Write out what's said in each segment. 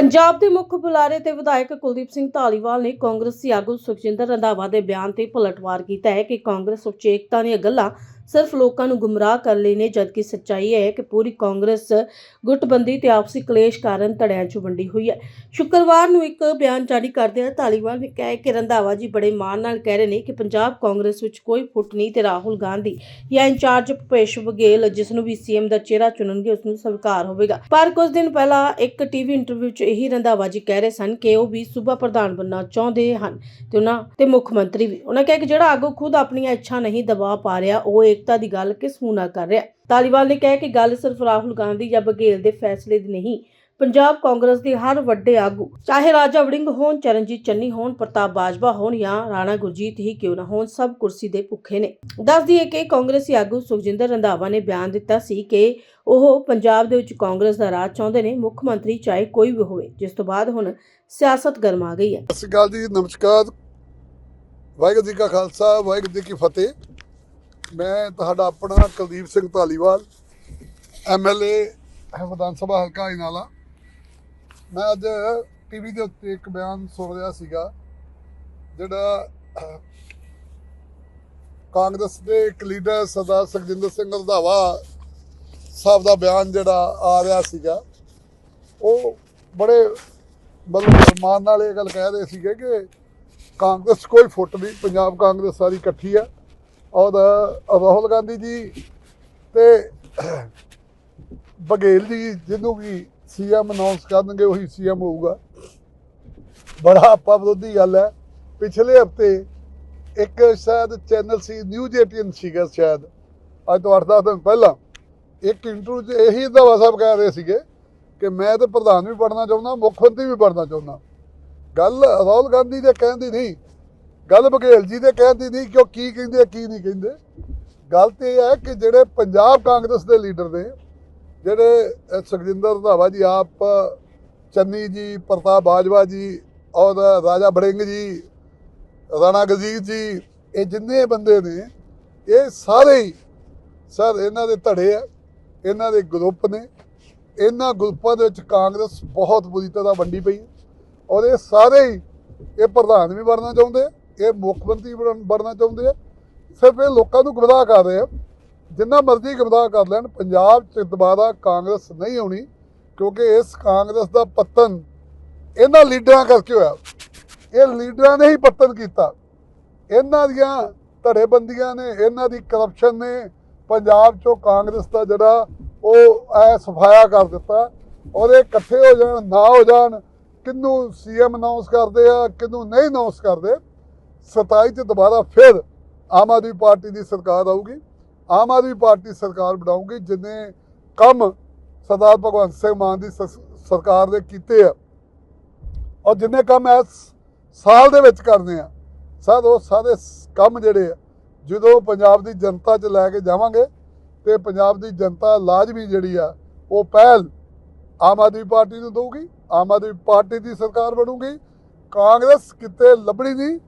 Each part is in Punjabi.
ਪੰਜਾਬ ਦੇ ਮੁੱਖ ਬੁਲਾਰੇ ਤੇ ਵਿਧਾਇਕ ਕੁਲਦੀਪ ਸਿੰਘ ਧਾਲੀਵਾਲ ਨੇ ਕਾਂਗਰਸੀ ਆਗੂ ਸੁਖਜਿੰਦਰ ਰੰਧਾਵਾ ਦੇ ਬਿਆਨ ਤੇ ਪਲਟਵਾਰ ਕੀਤਾ ਹੈ ਕਿ ਕਾਂਗਰਸ ਉਚੇਕਤਾ ਦੀਆਂ ਗੱਲਾਂ ਸਿਰਫ ਲੋਕਾਂ ਨੂੰ ਗੁੰਮਰਾਹ ਕਰ ਲਈ ਨੇ, ਜਦਕਿ ਸੱਚਾਈ ਹੈ ਕਿ ਪੂਰੀ ਕਾਂਗਰਸ ਗੁੱਟਬੰਦੀ ਤੇ ਆਪਸੀ ਕਲੇਸ਼ ਕਾਰਨ ਧੜਿਆਂ 'ਚ ਵੰਡੀ ਹੋਈ ਹੈ। ਸ਼ੁੱਕਰਵਾਰ ਨੂੰ ਇੱਕ ਬਿਆਨ ਜਾਰੀ ਕਰਦਿਆਂ ਧਾਲੀਵਾਲ ਨੇ ਕਿਹਾ ਕਿ ਰੰਧਾਵਾ ਜੀ ਬੜੇ ਮਾਣ ਨਾਲ ਕਹਿ ਰਹੇ ਨੇ ਕਿ ਪੰਜਾਬ ਕਾਂਗਰਸ ਵਿੱਚ ਕੋਈ ਫੁੱਟ ਨਹੀਂ ਤੇ ਰਾਹੁਲ ਗਾਂਧੀ ਜਾਂ ਇੰਚਾਰਜ ਭੁਪੇਸ਼ ਬਘੇਲ, ਜਿਸ ਨੂੰ ਵੀ ਸੀਐਮ ਦਾ ਚਿਹਰਾ ਚੁਣਨਗੇ, ਉਸ ਨੂੰ ਸਵੀਕਾਰ ਹੋਵੇਗਾ। ਪਰ ਕੁਝ ਦਿਨ ਪਹਿਲਾਂ ਇੱਕ ਟੀਵੀ ਇੰਟਰਵਿਊ 'ਚ ਇਹੀ ਰੰਧਾਵਾ ਜੀ ਕਹਿ ਰਹੇ ਸਨ ਕਿ ਉਹ ਵੀ ਸੂਬਾ ਪ੍ਰਧਾਨ ਬਣਨਾ ਚਾਹੁੰਦੇ ਹਨ ਤੇ ਉਹਨਾਂ ਤੇ ਮੁੱਖ ਮੰਤਰੀ ਵੀ। ਉਹਨਾਂ ਕਿਹਾ ਕਿ ਜਿਹੜਾ ਆਗੂ ਖੁਦ ਆਪਣੀਆਂ ਇੱਛਾ ਨਹੀਂ ਦਬਾ ਪਾ ਰਿਹਾ, ਉਹ ਇੱਕ ਏਕਤਾ ਦੀ ਗੱਲ ਕਿਸ ਮੂੰਹ ਨਾਲ ਕਰ ਰਿਹਾ। ਤਾਲੀਵਾਲ ਨੇ ਕਿਹਾ ਕਿ ਗੱਲ ਸਿਰਫ ਰਾਹੁਲ ਗਾਂਧੀ ਜਾਂ ਬਘੇਲ ਦੇ ਫੈਸਲੇ ਦੀ ਨਹੀਂ, ਪੰਜਾਬ ਕਾਂਗਰਸ ਦੇ ਹਰ ਵੱਡੇ ਆਗੂ, ਚਾਹੇ ਰਾਜਾ ਵੜਿੰਗ ਹੋਣ, ਚਰਨਜੀਤ ਚੰਨੀ ਹੋਣ, ਪ੍ਰਤਾਪ ਬਾਜਵਾ ਹੋਣ ਜਾਂ ਰਾਣਾ ਗੁਰਜੀਤ ਹੀ ਕਿਉਂ ਨਾ ਹੋਣ, ਸਭ ਕੁਰਸੀ ਦੇ ਭੁੱਖੇ ਨੇ। ਦੱਸ ਦਈਏ ਕਿ ਕਾਂਗਰਸੀ ਆਗੂ ਸੁਖਜਿੰਦਰ ਰੰਧਾਵਾ ਨੇ ਬਿਆਨ ਦਿੱਤਾ ਸੀ ਕਿ ਉਹ ਪੰਜਾਬ ਦੇ ਵਿੱਚ ਕਾਂਗਰਸ ਦਾ ਰਾਜ ਚਾਹੁੰਦੇ ਨੇ, ਮੁੱਖ ਮੰਤਰੀ ਚਾਹੇ ਕੋਈ ਵੀ ਹੋਵੇ, ਜਿਸ ਤੋਂ ਬਾਅਦ ਹੁਣ ਸਿਆਸਤ ਗਰਮਾ ਗਈ ਹੈ। ਸਤਿ ਸ਼੍ਰੀ ਅਕਾਲ ਜੀ, ਨਮਸਕਾਰ। ਵਾਹਿਗੁਰੂ ਜੀ ਕਾ ਖਾਲਸਾ, ਵਾਹਿਗੁਰੂ ਜੀ ਕੀ ਫਤਿਹ। ਮੈਂ ਤੁਹਾਡਾ ਆਪਣਾ ਕੁਲਦੀਪ ਸਿੰਘ ਧਾਲੀਵਾਲ ਐਮਐਲਏ ਵਿਧਾਨ ਸਭਾ ਹਲਕਾ ਇਨਾਲਾ ਮੈਂ ਅੱਜ ਟੀਵੀ ਦੇ ਉੱਤੇ ਇੱਕ ਬਿਆਨ ਸੁਣ ਰਿਹਾ ਸੀਗਾ, ਜਿਹੜਾ ਕਾਂਗਰਸ ਦੇ ਇੱਕ ਲੀਡਰ ਸਰਦਾਰ ਸੁਖਜਿੰਦਰ ਸਿੰਘ ਰੰਧਾਵਾ ਸਾਹਿਬ ਦਾ ਬਿਆਨ ਜਿਹੜਾ ਆ ਰਿਹਾ ਸੀਗਾ, ਉਹ ਬੜੇ ਮਤਲਬ ਮਾਨ ਨਾਲ ਇਹ ਗੱਲ ਕਹਿ ਰਹੇ ਸੀਗੇ ਕਿ ਕਾਂਗਰਸ ਕੋਈ ਫੁੱਟ ਨਹੀਂ, ਪੰਜਾਬ ਕਾਂਗਰਸ ਸਾਰੀ ਇਕੱਠੀ ਆ। ਔਰ ਰਾਹੁਲ ਗਾਂਧੀ ਜੀ ਤੇ ਬਘੇਲ ਜੀ, ਜਿਹਨੂੰ ਵੀ ਸੀਐਮ ਅਨਾਉਂਸ ਕਰਨਗੇ, ਉਹੀ ਸੀਐਮ ਹੋਊਗਾ। ਬੜਾ ਆਪਾ ਵਿਰੋਧੀ ਗੱਲ ਹੈ। ਪਿਛਲੇ ਹਫ਼ਤੇ ਇੱਕ ਸ਼ਾਇਦ ਚੈਨਲ ਸੀ, ਨਿਊਜ਼ 18 ਸੀਗਾ ਸ਼ਾਇਦ। ਅੱਜ ਤੋਂ 8-10 ਦਿਨ ਪਹਿਲਾਂ ਇੱਕ ਇੰਟਰਵਿਊ 'ਚ ਇਹੀ ਦਵਾ ਸਾਹਿਬ ਕਹਿ ਰਹੇ ਸੀਗੇ ਕਿ ਮੈਂ ਤੇ ਪ੍ਰਧਾਨ ਵੀ ਬਣਨਾ ਚਾਹੁੰਦਾ, ਮੁੱਖ ਮੰਤਰੀ ਵੀ ਬਣਨਾ ਚਾਹੁੰਦਾ। ਗੱਲ ਰਾਹੁਲ ਗਾਂਧੀ ਦੇ ਕਹਿਣ ਦੀ ਨਹੀਂ ਗੱਲ ਬਘੇਲ ਜੀ ਦੇ ਕਹਿਣ ਦੀ ਨਹੀਂ ਕਿ ਉਹ ਕੀ ਕਹਿੰਦੇ ਕੀ ਨਹੀਂ ਕਹਿੰਦੇ? ਗੱਲ ਤੇ ਇਹ ਹੈ ਕਿ ਜਿਹੜੇ ਪੰਜਾਬ ਕਾਂਗਰਸ ਦੇ ਲੀਡਰ ਨੇ, ਜਿਹੜੇ ਸੁਖਜਿੰਦਰ ਰੰਧਾਵਾ ਜੀ, ਆਪ, ਚੰਨੀ ਜੀ, ਪ੍ਰਤਾਪ ਬਾਜਵਾ ਜੀ ਔਰ ਰਾਜਾ ਬੜਿੰਗ ਜੀ, ਰਾਣਾ ਗਜ਼ੀਰ ਜੀ, ਇਹ ਜਿੰਨੇ ਬੰਦੇ ਨੇ, ਇਹ ਸਾਰੇ ਹੀ, ਸਰ, ਇਹਨਾਂ ਦੇ ਧੜੇ ਆ, ਇਹਨਾਂ ਦੇ ਗਰੁੱਪ ਨੇ, ਇਹਨਾਂ ਗਰੁੱਪਾਂ ਦੇ ਵਿੱਚ ਕਾਂਗਰਸ ਬਹੁਤ ਬੁਰੀ ਤਰ੍ਹਾਂ ਵੰਡੀ ਪਈ ਔਰ ਇਹ ਸਾਰੇ ਹੀ ਇਹ ਪ੍ਰਧਾਨ ਵੀ ਬਣਨਾ ਚਾਹੁੰਦੇ ਆ ਇਹ ਮੁੱਖ ਮੰਤਰੀ ਬਣਨ- ਬਣਨਾ ਚਾਹੁੰਦੇ ਆ। ਸਿਰਫ ਇਹ ਲੋਕਾਂ ਨੂੰ ਗਮਰਾਹ ਕਰ ਰਹੇ ਆ। ਜਿੰਨਾ ਮਰਜ਼ੀ ਗਮਰਾਹ ਕਰ ਲੈਣ, ਪੰਜਾਬ 'ਚ ਦੁਬਾਰਾ ਕਾਂਗਰਸ ਨਹੀਂ ਆਉਣੀ, ਕਿਉਂਕਿ ਇਸ ਕਾਂਗਰਸ ਦਾ ਪਤਨ ਇਹਨਾਂ ਲੀਡਰਾਂ ਕਰਕੇ ਹੋਇਆ। ਇਹ ਲੀਡਰਾਂ ਨੇ ਹੀ ਪਤਨ ਕੀਤਾ। ਇਹਨਾਂ ਦੀਆਂ ਧੜੇਬੰਦੀਆਂ ਨੇ, ਇਹਨਾਂ ਦੀ ਕਰਪਸ਼ਨ ਨੇ ਪੰਜਾਬ 'ਚੋਂ ਕਾਂਗਰਸ ਦਾ ਜਿਹੜਾ ਉਹ ਐ ਸਫਾਇਆ ਕਰ ਦਿੱਤਾ। ਔਰ ਇਹ ਇਕੱਠੇ ਹੋ ਜਾਣ, ਨਾ ਹੋ ਜਾਣ ਕਿੰਨੂੰ ਸੀਐਮ ਅਨਾਉਂਸ ਕਰਦੇ ਆ ਕਿੰਨੂੰ ਨਹੀਂ ਅਨਾਉਂਸ ਕਰਦੇ। 27 ਚ ਦੁਬਾਰਾ ਫਿਰ ਆਮ ਆਦਮੀ ਪਾਰਟੀ ਦੀ ਸਰਕਾਰ ਆਊਗੀ। ਆਮ ਆਦਮੀ ਪਾਰਟੀ ਸਰਕਾਰ ਬਣਾਊਗੀ, ਜਿੰਨੇ ਕੰਮ ਸਰਦਾਰ ਭਗਵੰਤ ਸਿੰਘ ਮਾਨ ਦੀ ਸ- ਸਰਕਾਰ ਨੇ ਕੀਤੇ ਆ, ਔਰ ਜਿੰਨੇ ਕੰਮ ਇਸ ਸਾਲ ਦੇ ਵਿੱਚ ਕਰਨੇ ਆ ਸਰ ਉਹ ਸਾਰੇ ਕੰਮ ਜਿਹੜੇ ਆ, ਜਦੋਂ ਪੰਜਾਬ ਦੀ ਜਨਤਾ 'ਚ ਲੈ ਕੇ ਜਾਵਾਂਗੇ ਤੇ ਪੰਜਾਬ ਦੀ ਜਨਤਾ ਲਾਜ਼ਮੀ ਜਿਹੜੀ ਆ, ਉਹ ਪਹਿਲ ਆਮ ਆਦਮੀ ਪਾਰਟੀ ਨੂੰ ਦਊਗੀ, ਆਮ ਆਦਮੀ ਪਾਰਟੀ ਦੀ ਸਰਕਾਰ ਬਣੂਗੀ। ਕਾਂਗਰਸ ਕਿਤੇ ਲੱਭਣੀ ਨਹੀਂ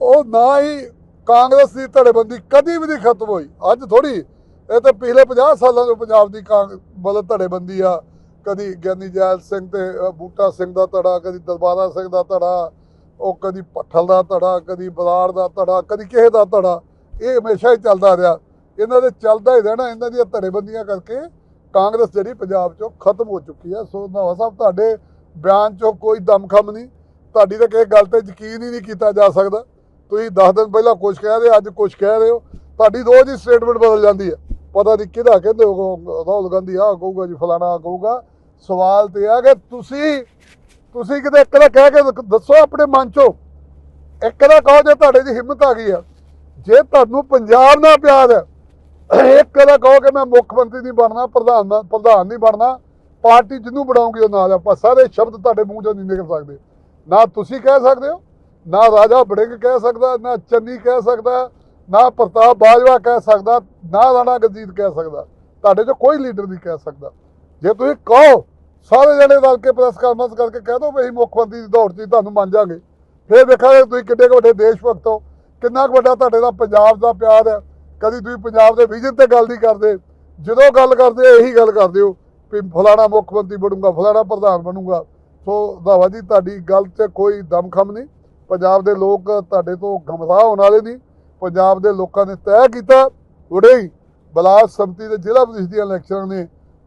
ਉਹ ਨਾ ਹੀ ਕਾਂਗਰਸ ਦੀ ਧੜੇਬੰਦੀ ਕਦੀ ਵੀ ਨਹੀਂ ਖਤਮ ਹੋਈ। ਅੱਜ ਥੋੜੀ ਇਹ ਤਾਂ ਪਿਛਲੇ 50 ਸਾਲਾਂ ਤੋਂ ਪੰਜਾਬ ਦੀ ਕਾਂਗ, ਮਤਲਬ ਧੜੇਬੰਦੀ ਆ। ਕਦੀ ਗਿਆਨੀ ਜੈਲ ਸਿੰਘ ਤੇ ਬੂਟਾ ਸਿੰਘ ਦਾ ਧੜਾ, ਕਦੀ ਦਰਬਾਰਾ ਸਿੰਘ ਦਾ ਧੜਾ, ਉਹ ਕਦੀ ਪੱਠਲ ਦਾ ਧੜਾ, ਕਦੀ ਬਲਾਰ ਦਾ ਧੜਾ, ਕਦੀ ਕਿਸੇ ਦਾ ਧੜਾ, ਇਹ ਹਮੇਸ਼ਾ ਹੀ ਚੱਲਦਾ ਰਿਹਾ। ਇਹਨਾਂ ਦੇ ਚੱਲਦਾ ਹੀ ਰਹਿਣਾ, ਇਹਨਾਂ ਦੀਆਂ ਧੜੇਬੰਦੀਆਂ ਕਰਕੇ ਕਾਂਗਰਸ ਜਿਹੜੀ ਪੰਜਾਬ ਚੋਂ ਖਤਮ ਹੋ ਚੁੱਕੀ ਆ। ਸੋ ਨਵਾ ਸਾਹਿਬ, ਤੁਹਾਡੇ ਬਿਆਨ ਚੋਂ ਕੋਈ ਦਮਖਮ ਨਹੀਂ। ਤੁਹਾਡੀ ਤਾਂ ਕਿਸੇ ਗੱਲ ਤੇ ਯਕੀਨ ਹੀ ਨਹੀਂ ਕੀਤਾ ਜਾ ਸਕਦਾ। ਤੁਸੀਂ 10 ਦਿਨ ਪਹਿਲਾਂ ਕੁਝ ਕਹਿ ਰਹੇ ਅੱਜ ਕੁਝ ਕਹਿ ਰਹੇ ਹੋ, ਤੁਹਾਡੀ ਰੋਜ਼ ਹੀ ਸਟੇਟਮੈਂਟ ਬਦਲ ਜਾਂਦੀ ਹੈ। ਪਤਾ ਨਹੀਂ ਕਿਹਦਾ ਕਹਿੰਦੇ ਹੋ ਰਾਹੁਲ ਗਾਂਧੀ ਆ ਕਹੂਗਾ ਜੀ, ਫਲਾਣਾ ਕਹੂਗਾ। ਸਵਾਲ ਤੇ ਆ ਕਿ ਤੁਸੀਂ ਤੁਸੀਂ ਕਿਤੇ ਇੱਕ ਦਾ ਕਹਿ ਕੇ ਦੱਸੋ ਆਪਣੇ ਮਨ ਚੋਂ। ਇੱਕ ਦਾ ਕਹੋ ਜੇ ਤੁਹਾਡੇ ਦੀ ਹਿੰਮਤ ਆ ਗਈ ਆ। ਜੇ ਤੁਹਾਨੂੰ ਪੰਜਾਬ ਨਾਲ ਪਿਆਰ ਹੈ, ਇੱਕ ਦਾ ਕਹੋ ਕਿ ਮੈਂ ਮੁੱਖ ਮੰਤਰੀ ਨਹੀਂ ਬਣਨਾ, ਪ੍ਰਧਾਨ ਪ੍ਰਧਾਨ ਨਹੀਂ ਬਣਨਾ, ਪਾਰਟੀ ਜਿਹਨੂੰ ਬਣਾਉਂਗੀ ਉਹ ਨਾਲ ਆਪਾਂ ਸਾਰੇ ਸ਼ਬਦ ਤੁਹਾਡੇ ਮੂੰਹ ਚੋਂ ਨਹੀਂ ਨਿਕਲ ਸਕਦੇ। ਨਾ ਤੁਸੀਂ ਕਹਿ ਸਕਦੇ ਹੋ ਨਾ ਰਾਜਾ ਬੜਿੰਗ ਕਹਿ ਸਕਦਾ, ਨਾ ਚੰਨੀ ਕਹਿ ਸਕਦਾ, ਨਾ ਪ੍ਰਤਾਪ ਬਾਜਵਾ ਕਹਿ ਸਕਦਾ, ਨਾ ਰਾਣਾ ਗਜੀਤ ਕਹਿ ਸਕਦਾ। ਤੁਹਾਡੇ ਚੋਂ ਕੋਈ ਲੀਡਰ ਨਹੀਂ ਕਹਿ ਸਕਦਾ। ਜੇ ਤੁਸੀਂ ਕਹੋ, ਸਾਰੇ ਜਣੇ ਰਲ ਕੇ ਪ੍ਰੈਸ ਕਾਨਫਰੰਸ ਕਰਕੇ ਕਹਿ ਦੋ ਵੀ ਅਸੀਂ ਮੁੱਖ ਮੰਤਰੀ ਦੀ ਦੌੜ 'ਚ ਹੀ ਤੁਹਾਨੂੰ ਮੰਨ ਜਾਗੇ। ਫਿਰ ਵੇਖਾਂਗੇ ਤੁਸੀਂ ਕਿੱਡੇ ਕੁ ਵੱਡੇ ਦੇਸ਼ ਭਗਤ ਹੋ, ਕਿੰਨਾ ਕੁ ਵੱਡਾ ਤੁਹਾਡੇ ਦਾ ਪੰਜਾਬ ਦਾ ਪਿਆਰ ਹੈ। ਕਦੀ ਤੁਸੀਂ ਪੰਜਾਬ ਦੇ ਵਿਜ਼ਨ ਤੇ ਗੱਲ ਨਹੀਂ ਕਰਦੇ। ਜਦੋਂ ਗੱਲ ਕਰਦੇ ਹੋ ਇਹੀ ਗੱਲ ਕਰਦੇ ਹੋ ਵੀ ਫਲਾਣਾ ਮੁੱਖ ਮੰਤਰੀ ਬਣੂਗਾ, ਫਲਾਣਾ ਪ੍ਰਧਾਨ ਬਣੂਗਾ। ਸੋ ਰੰਧਾਵਾ ਜੀ, ਤੁਹਾਡੀ ਗੱਲ 'ਚ ਕੋਈ ਦਮਖਮ ਨਹੀਂ। ਪੰਜਾਬ ਦੇ ਲੋਕ ਤੁਹਾਡੇ ਤੋਂ ਗਮਰਾਹ ਹੋਣ ਵਾਲੇ ਨਹੀਂ। ਪੰਜਾਬ ਦੇ ਲੋਕਾਂ ਨੇ ਤੈਅ ਕੀਤਾ ਹੁਣੇ ਹੀ ਬਲਾਕ ਸੰਮਤੀ ਦੇ ਜ਼ਿਲ੍ਹਾ ਪੁਲਿਸ ਦੀਆਂ ਇਲੈਕਸ਼ਨਾਂ ਨੇ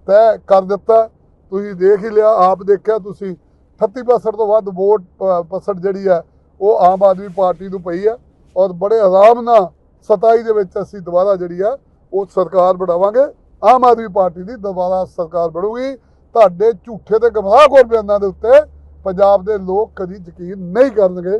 ਤੈਅ ਕਰ ਦਿੱਤਾ। ਤੁਸੀਂ ਦੇਖ ਹੀ ਲਿਆ, ਆਪ ਦੇਖਿਆ ਤੁਸੀਂ। 38% ਤੋਂ ਵੱਧ ਵੋਟ ਪਰਸੈਂਟ ਜਿਹੜੀ ਹੈ ਉਹ ਆਮ ਆਦਮੀ ਪਾਰਟੀ ਨੂੰ ਪਈ ਹੈ ਔਰ ਬੜੇ ਆਰਾਮ ਨਾਲ 27 ਦੇ ਵਿੱਚ ਅਸੀਂ ਦੁਬਾਰਾ ਜਿਹੜੀ ਆ, ਉਹ ਸਰਕਾਰ ਬਣਾਵਾਂਗੇ। ਆਮ ਆਦਮੀ ਪਾਰਟੀ ਦੀ ਦੁਬਾਰਾ ਸਰਕਾਰ ਬਣੂਗੀ। ਤੁਹਾਡੇ ਝੂਠੇ ਤੇ ਗਮਰਾਹਖੋਰ ਬਿਆਨਾਂ ਦੇ ਉੱਤੇ ਪੰਜਾਬ ਦੇ ਲੋਕ ਕਦੀ ਯਕੀਨ ਨਹੀਂ ਕਰਨਗੇ।